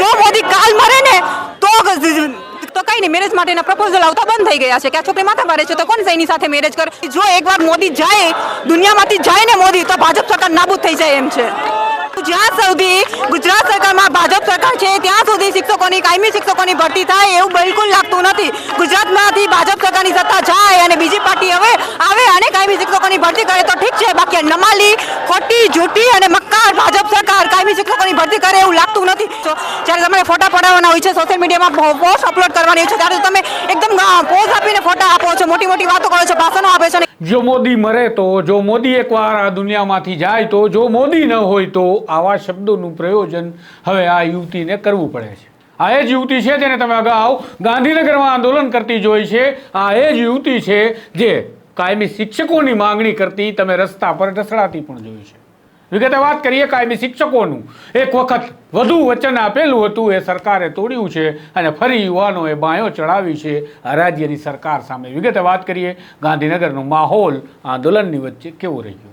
જો મોદી કાલ મરે ને, તો તો કઈ નહીં મેરેજ માટેના પ્રપોઝલ આવતા બંધ થઈ ગયા છે. કે આ છોકરી માથા મારે છે, તો કોણ એની સાથે મેરેજ કરે? જો એકવાર મોદી જાય, દુનિયામાંથી જાય ને મોદી, તો ભાજપ સરકાર નાબૂદ થઈ જાય એમ છે. જ્યાં સુધી, ગુજરાત સરકારમાં ભાજપ સરકાર છે, ત્યાં સુધી શિક્ષકોની, કાયમી શિક્ષકોની ભરતી થાય એવું બિલકુલ લાગતું નથી. ગુજરાતમાંથી ભાજપ સરકારની સત્તા જાય અને બીજી પાર્ટી હવે આવે અને કાયમી શિક્ષકોની ભરતી કરે તો ઠીક છે, બાકી નમાલી, ખોટી, જૂઠી અને મક્કાર ભાજપ સરકાર કાયમી શિક્ષકોની ભરતી કરે એવું લાગતું નથી. જ્યારે તમારે ફોટા પડાવવાના હોય છે સોશિયલ મીડિયામાં પોસ્ટ અપલોડ કરવાની હોય છે, ત્યારે તમે એકદમ પોઝ આપીને ફોટા આપો છો, મોટી મોટી વાતો કરો છો, ભાષણો આપે છે જો મોદી મરે તો, જો મોદી એકવાર આ દુનિયામાંથી જાય તો, જો મોદી ન હોય તો આવા શબ્દોનું પ્રયોજન હવે આ યુવતીને કરવું પડે છે. આ એ જ યુવતી છે જેને તમે અગાઉ ગાંધીનગરમાં આંદોલન કરતી જોઈ છે. આ એ જ યુવતી છે જે કાયમી શિક્ષકોની માંગણી કરતી તમે રસ્તા પર ઢસડાતી પણ જોઈ છે. વિગતે વાત કરીએ કાયમી શિક્ષકોનું. એક વખત વધુ વચન આપેલું હતું, એ સરકારે તોડ્યું છે અને ફરી યુવાનોએ બાયો ચડાવી છે આ રાજ્યની સરકાર સામે. વિગતે વાત કરીએ ગાંધીનગરનો માહોલ આંદોલનની વચ્ચે કેવો રહ્યો?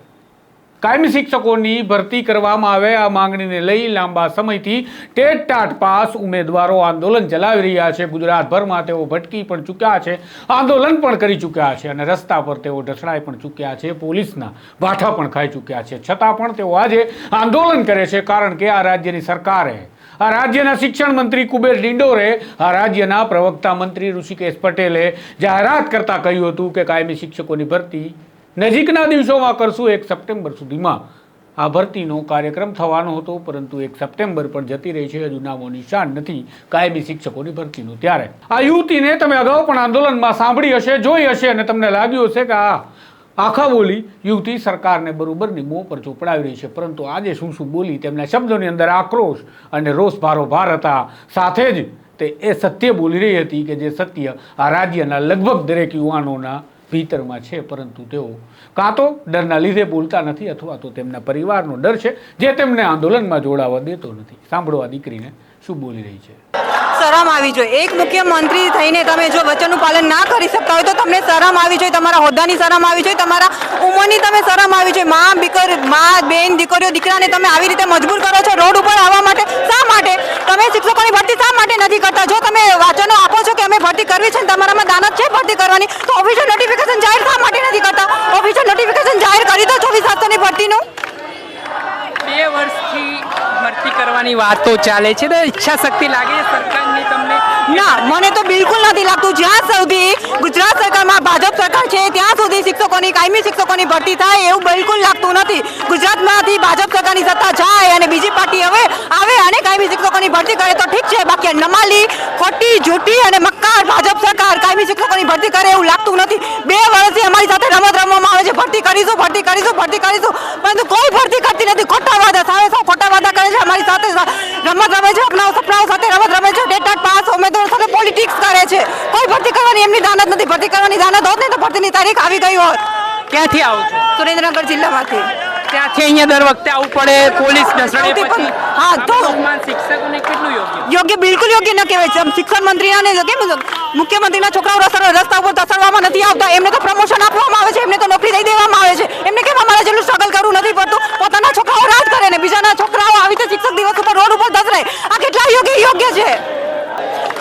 કાયમી શિક્ષકોની ભરતી કરવામાં આવે આ માંગણીને લઈ લાંબા સમયથી ટેટ પાસ ઉમેદવારો આંદોલન ચલાવી રહ્યા છે. ગુજરાતભરમાં તેઓ ભટકી પણ ચૂક્યા છે, આંદોલન પણ કરી ચૂક્યા છે અને રસ્તા પર તેઓ ઢસડાઈ પણ ચૂક્યા છે, પોલીસના વાઠા પણ ખાઈ ચૂક્યા છે. છતાં પણ તેઓ આજે આંદોલન કરે છે કારણ કે આ રાજ્યની સરકારે, આ રાજ્યના શિક્ષણ મંત્રી કુબેર ડિંડોરે, આ રાજ્યના પ્રવક્તા મંત્રી ઋષિકેશ પટેલે જાહેરાત કરતા કહ્યું હતું કે કાયમી શિક્ષકોની ભરતી નજીકના દિવસોમાં કરશું એક સપ્ટેમ્બર સુધીમાં. આ ભરતીનો કાર્યક્રમ થવાનો હતો, પરંતુ એક સપ્ટેમ્બર પણ જતી રહી છે. હજુ નામો નિશાન નથી. કાયમી શિક્ષકોની ભરતીનું ત્યારે. આ યુવતીને તમે અગાઉ પણ આંદોલનમાં સાંભળી હશે, જોઈ હશે અને તમને લાગ્યું હશે કે આ આખા બોલી યુવતી સરકારને બરોબરની મોં પર ચોપડાવી રહી છે. પરંતુ આજે શું શું બોલી તેમના શબ્દોની અંદર આક્રોશ અને રોષ ભારોભાર હતા. સાથે જ તે એ સત્ય બોલી રહી હતી કે જે સત્ય આ રાજ્યના લગભગ દરેક યુવાનોના ભીતરમાં છે, પરંતુ તેઓ કાં તો ડરના લીધે બોલતા નથી અથવા તો તેમના પરિવારનો ડર છે, જે તેમને આંદોલનમાં જોડાવા દેતો નથી. સાંભળો દીકરીને શું બોલી રહી છે. શરમ આવી જોઈએ. એક મુખ્યમંત્રી થઈને તમે જો વચનનું પાલન ના કરી શકતા હોય તો તમને શરમ આવી જોઈએ. તમારા હોદ્દાની શરમ આવી જોઈએ. તમારા ઉંમરની તમે શરમ આવી જોઈએ. મા દીકર મા, બેન, દીકરીઓ, દીકરાને તમે આવી રીતે મજબૂર કરો છો રોડ ઉપર આવવા માટે શા માટે? તમે શિક્ષકોની ભરતી શા માટે નથી કરતા? જો તમે વચનો આપો છો કે અમે ભરતી કરવી છે તમારામાં દાનત છે ભરતી કરવાની? તો ઓફિશિયલ નોટિફિકેશન જાહેર શા માટે નથી કરતા. ઓફિશિયલ નોટિફિકેશન જાહેર કરી દો ચોવીસ સાતસોની ભરતીનું. બે વર્ષથી ભરતી કરવાની વાતો ચાલે છે. તો ઈચ્છા શક્તિ લાગે છે સરકારની તમને? ના મને તો બિલકુલ નથી લાગતું. જ્યાં સુધી ગુજરાત સરકારમાં ભાજપ સરકાર છે ત્યાં સુધી શિક્ષકોની કાયમી શિક્ષકોની ભરતી થાય એવું બિલકુલ લાગતું નથી. ગુજરાતમાંથી ભાજપ સરકારની સત્તા જાય અને બીજી પાર્ટી હવે આવે અને કાયમી શિક્ષકોની ભરતી કરે તો ઠીક છે નમાલી ખોટી જૂટી અને મક્કાર ભાજપ સરકાર કાયમી શિક્ષકોની ભરતી કરે એવું લાગતું નથી. બે વર્ષથી અમારી સાથે રમત રમવામાં આવે છે. ભરતી કરીશું ભરતી કરીશું ભરતી કરીશું. પરંતુ કોઈ ભરતી કરતી નથી. ખોટા વાદા સાવે સાવ ખોટા વાદા કરે છે અમારી સાથે. રમત રમે છે સપનાઓ સપનાઓ સાથે રમત રમે છે. ડેટા પાસ ઉમેદવારો સાથે પોલિટિક્સ કરે છે. કોઈ ભરતી કરવાની એમની દાનત નથી. ભરતી કરવાની દાનત હોત ને તો ભરતીની તારીખ આવી ગઈ હોત. ક્યાંથી આવું છો? સુરેન્દ્રનગર જિલ્લામાંથી. ત્યાંથી અહીંયા દર વખતે આવવું પડે પોલીસ ઢસડે પછી હા, તો- શિક્ષકોને કેટલું યોગ્ય? યોગ્ય બિલકુલ યોગ્ય ન કહેવાય. છે શિક્ષણ મંત્રીના ને કેમ મુખ્યમંત્રીના છોકરાઓ રસ્તા રસ્તા ઉપર તસડવામાં નથી આવતા. એમને તો પ્રમોશન આપવામાં આવે છે એમને તો નોકરી દઈ દેવામાં આવે છે. એમને કેમ અમારે જેટલું સ્ટ્રગલ કરવું નથી પડતું પોતાના છોકરાઓ રાજ કરે ને બીજાના છોકરાઓ આવી રીતે શિક્ષક દિવસ ઉપર રોડ ઉપર ધસરાય આ કેટલા યોગ્ય યોગ્ય છે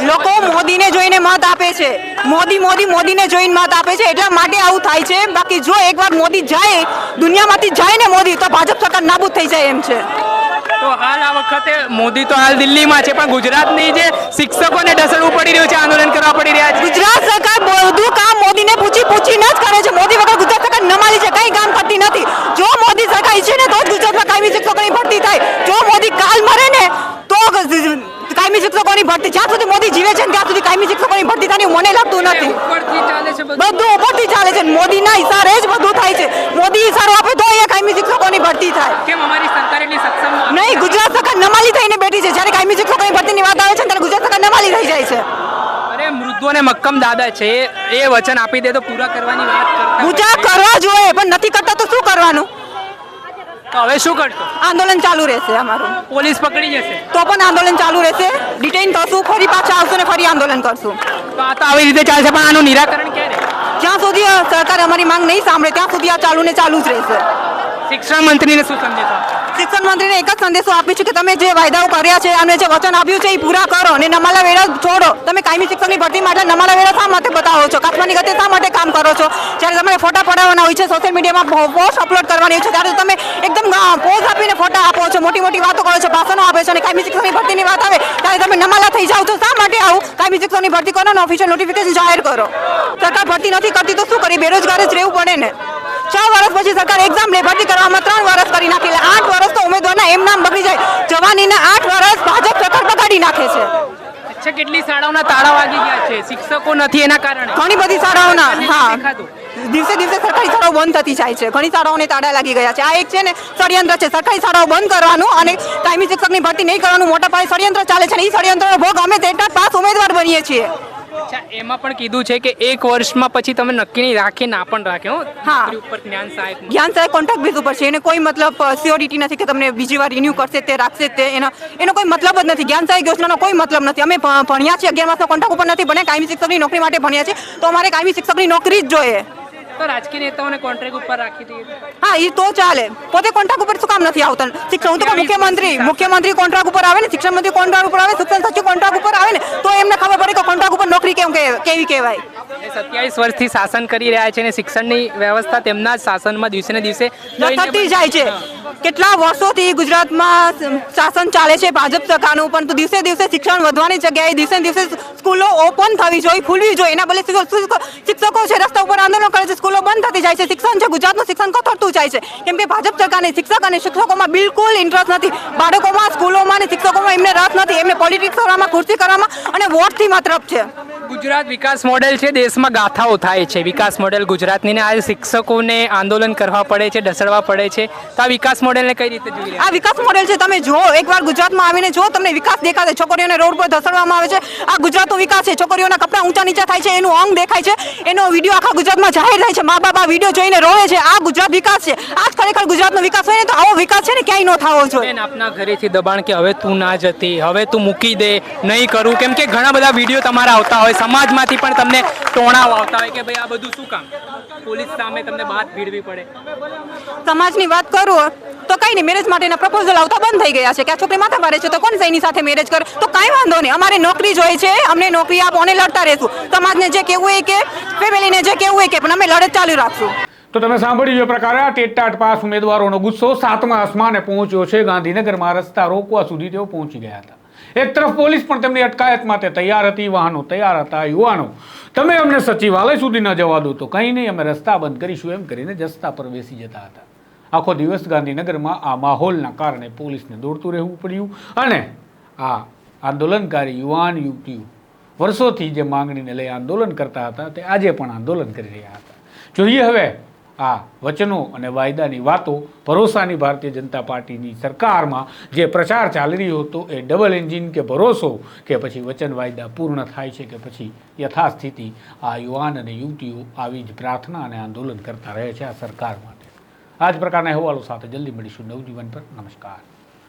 લોકો મોદીને જોઈને મત આપે છે. મોદી મોદી મોદીને જોઈને મત આપે છે. એટલા માટે આવું થાય છે. બાકી જો એકવાર મોદી જાય દુનિયામાંથી જાય ને મોદી તો ભાજપ સરકાર નાબૂદ થઈ જાય એમ છે. તો હાલ આ વખતે મોદી તો હાલ દિલ્હીમાં છે પણ ગુજરાતની જે શિક્ષકોને ઢસડવું પડી રહ્યું છે આંદોલન કરવા પડી રહ્યા છે. ગુજરાત સરકાર બધું કામ મોદીને પૂછી પૂછીને જ કરે છે. મોદી વગર ગુજરાત સરકાર નમાલી છે કઈ કામ કરતી નથી જો મોદી સરકાર ઈચ્છે ને તો જ ગુજરાતમાં કાયમી શિક્ષકોની ભરતી થાય જો મોદી કાલ મરે ને તો ગ- કાયમી શિક્ષકોની ભરતી જ્યાં સુધી જીવે છે ત્યાં સુધી કાયમી શિક્ષકોની ભરતી થાય મને લાગતું નથી. બધું. બધું ઉપરથી ચાલે છે મોદીના ઇશારે જ બધું થાય છે. મોદી ઇશારો આપે તો એ કાયમી શિક્ષકોની ભરતી થાય. કેમ અમારી સરકાર એટલી સક્ષમ નહીં ગુજરાત સરકાર નમાલી થઈને બેઠી છે. જ્યારે કાયમી શિક્ષકોની ભરતીની વાત આવે છે ત્યારે ગુજરાત સરકાર નમાલી થઈ જાય છે. અરે મૃદુ અને મક્કમ દાદા છે. એ વચન આપી દે તો પૂરા કરવાની વાત કરતા પૂજા કરવા જોઈએ પણ નથી કરતા તો શું કરવાનું તો હવે શું કરશો? આંદોલન ચાલુ રહેશે અમારું. પોલીસ પકડી જશે. તો પણ આંદોલન ચાલુ રહેશે. ડિટેઇન થશું ફરી પાછા આવશું ને ફરી આંદોલન કરશું. તો આ તો આવી રીતે ચાલશે પણ આનું નિરાકરણ ક્યારે? જ્યાં સુધી સરકાર અમારી માંગ નહીં સાંભળે ત્યાં સુધી આ ચાલુ ને ચાલુ જ રહેશે. શિક્ષણ મંત્રીને શું સંદેશો? શિક્ષણ મંત્રીને એક જ સંદેશો આપી છે કે તમે જે વાયદાઓ કર્યા છે અને જે વચન આપ્યું છે એ પૂરા કરો અને નમાલા વેરા છોડો. તમે કાયમી શિક્ષકની ભરતી માટે નમાલા વેરા શા માટે બતાવો છો? કાચમાની ગતિ શા માટે કામ કરો છો? જ્યારે તમારે ફોટા પડાવવાના હોય છે સોશિયલ મીડિયામાં પોસ્ટ અપલોડ કરવાની હોય છે, ત્યારે તમે એકદમ પોઝ આપીને ફોટા આપો છો મોટી મોટી વાતો કરો છો ભાષણો આપે છો અને કાયમી શિક્ષકની ભરતીની વાત આવે ત્યારે તમે નમાલા થઈ જાઓ છો શા માટે આવું? કાયમી શિક્ષકની ભરતી કરો ને ઓફિશિયલ નોટિફિકેશન જાહેર કરો? સરકાર ભરતી નથી કરતી તો શું કરી? બેરોજગાર જ રહેવું પડે ને. છ વર્ષ પછી સરકાર એક્ઝામ લે ભરતી કરવામાં ત્રણ વર્ષ કરી નાખી એટલે આઠ વર્ષ તો ઉમેદવારના એમ નામ બગડી જાય. જવાનીના આઠ વર્ષ ભાજપ સરકાર બગાડી નાખે છે. અચ્છા કેટલી શાળાઓના તાળા વાગી ગયા છે? શિક્ષકો નથી એના કારણે. ઘણી બધી શાળાઓના હા. દિવસે દિવસે સરકારી શાળાઓ બંધ થતી જાય છે. ઘણી શાળાઓને તાળા લાગી ગયા છે. આ એક છે ને ષડયંત્ર છે. સરકારી શાળાઓ બંધ કરવાનું અને કાયમી શિક્ષકની ભરતી નહીં કરવાનું મોટા પાયે ષડયંત્ર ચાલે છે અને એ ષડયંત્રનો ભોગ અમે તેટલા પાસ ઉમેદવાર બનીએ છીએ. અચ્છા એમાં પણ કીધું છે કે એક વર્ષમાં પછી તમે નક્કી નહીં રાખે ના પણ રાખ્યો હા. ઉપર જ્ઞાન સહાયક જ્ઞાન સાહેબ કોન્ટ્રાક્ટ બેઝ ઉપર છે. એને કોઈ મતલબ સિયોરિટી નથી કે તમને બીજી વાર રિન્યુ કરશે તે રાખશે તે એનો એનો કોઈ મતલબ જ નથી. જ્ઞાન સહાયક યોજનાનો કોઈ મતલબ નથી. અમે ભણ્યા છીએ અગિયાર માસનો કોન્ટ્રાક્ટ ઉપર નથી ભણ્યા. કાયમી શિક્ષકની નોકરી માટે ભણ્યા છે તો અમારે કાયમી શિક્ષકની નોકરી જ જોઈએ. તો રાજકીય નેતાઓને કોન્ટ્રાક્ટ ઉપર રાખી દઈએ. હા એ તો ચાલે. પોતે કોન્ટ્રાક્ટ ઉપર શું કામ નથી આવતા? શિક્ષણ હું તો મુખ્યમંત્રી મુખ્યમંત્રી કોન્ટ્રાક્ટ ઉપર આવે ને શિક્ષણ મંત્રી કોન્ટ્રાક્ટ ઉપર આવે શિક્ષણ સચિવ કોન્ટ્રાક્ટ ઉપર આવે ને તો એમને ખબર પડે કે કોન્ટ્રાક્ટ ઉપર નોકરી કેમ કેવી કહેવાય. સત્યાવીસ વર્ષથી શાસન કરી રહ્યા છે અને શિક્ષણની વ્યવસ્થા તેમના જ શાસનમાં દિવસે ને દિવસે થતી જાય છે. કેટલા વર્ષોથી ગુજરાતમાં શાસન ચાલે છે ભાજપ સરકારનું પરંતુ દિવસે દિવસે શિક્ષણ વધવાની જગ્યાએ દિવસે દિવસે સ્કૂલો ઓપન થવી જોઈએ, ખુલવી જોઈએ. એના બદલે શિક્ષ- શિક્ષ- શિક્ષકો છે, રસ્તા ઉપર આંદોલન કરે છે, સ્કૂલો બંધ થતી જાય છે. શિક્ષણ છે, ગુજરાતનું શિક્ષણ કથળતું જાય છે. કેમ કે ભાજપ સરકારની શિક્ષક અને શિક્ષકોમાં બિલકુલ ઇન્ટરેસ્ટ નથી. બાળકોમાં, સ્કૂલોમાં અને શિક્ષકોમાં એમને રસ નથી. એમને પોલિટિક્સ કરવામાં ખુરશી કરવામાં અને વોટથી મતલબ છે. ગુજરાત વિકાસ મોડેલ છે, દેશમાં ગાથાઓ થાય છે. વિકાસ મોડેલ ગુજરાતની ને આજે શિક્ષકોને આંદોલન કરવા પડે છે ઢસડવા પડે છે. તો આ વિકાસ મોડેલને કઈ રીતે જોઈએ આ વિકાસ મોડેલ છે તમે જો એકવાર ગુજરાતમાં આવીને જો તમને વિકાસ દેખાશે છોકરીઓને રોડ પર ધસડવામાં આવે છે આ ગુજરાતનો વિકાસ છે છોકરીઓના કપડા ઊંચા નીચા થાય છે એનું અંગ દેખાય છે એનો વીડિયો આખા ગુજરાતમાં જાહેર થાય છે મા બાપ આ વીડિયો જોઈને રોવે છે આ ગુજરાત વિકાસ છે આ ખરેખર ગુજરાતનો વિકાસ હોય ને તો આવો વિકાસ છે ને ક્યાંય ન થવો જોઈએ. આપના ઘરેથી દબાણ કે હવે તું ના જતી હવે તું મૂકી દે નહીં કરું કેમ કે ઘણા બધા વીડિયો તમારા આવતા હોય સમાજમાંથી પણ તમને ટોણાવ આવતા હોય કે ભાઈ આ બધું શું કામ? પોલીસ સામે તમને વાત ભીડવી પડે. સમાજની વાત કરું તો કઈ નહીં મેરેજ માટેના પ્રપોઝલ આવતા બંધ થઈ ગયા છે. કે આ છોકરી માથા મારે છે, તો કોણ એની સાથે મેરેજ કરે? તો કાંઈ વાંધો નહીં. અમારે નોકરી જોઈએ છે, અમને નોકરી આપો અને લડતા રહેશું. સમાજને જે કેવું હોય કે ફેમિલીને જે કેવું હોય કે, પણ અમે લડત ચાલુ રાખશું. તો તમે સાંભળ્યું એ પ્રકારે, આ ટેટાટ પાસ ઉમેદવારોનો ગુસ્સો સાતમા આસમાને પહોંચ્યો છે. ગાંધીનગરમાં રસ્તા રોકવા સુધી તેઓ પહોંચી ગયા હતા. એક તરફ પોલીસ પણ તેમની અટકાયત માટે તૈયાર હતી, વાહનો તૈયાર હતા, યુવાનો. તમે અમને સચિવાલય સુધી ન જવા દો તો કંઈ નહીં, અમે રસ્તા બંધ કરીશું, એમ કરીને જસ્તા પર બેસી જતા હતા. આખો દિવસ ગાંધીનગરમાં આ માહોલના કારણે પોલીસને દોડતું રહેવું પડ્યું અને આ આંદોલનકારી યુવાન યુવતીઓ વર્ષોથી જે માંગણીને લઈ આંદોલન કરતા હતા તે આજે પણ આંદોલન કરી રહ્યા હતા. જોઈએ હવે આ વચનો અને વાયદાની વાતો ભરોસાની ભારતીય જનતા પાર્ટીની સરકારમાં જે પ્રચાર ચાલી રહ્યો હતો એ ડબલ એન્જિન કે ભરોસો કે પછી વચન વાયદા પૂર્ણ થાય છે કે પછી યથાસ્થિતિ આ યુવાન અને યુવતીઓ આવી જ પ્રાર્થના અને આંદોલન કરતા રહે છે આ સરકાર માટે આ જ પ્રકારના અહેવાલો સાથે જલ્દી મળીશું નવજીવન પર. નમસ્કાર.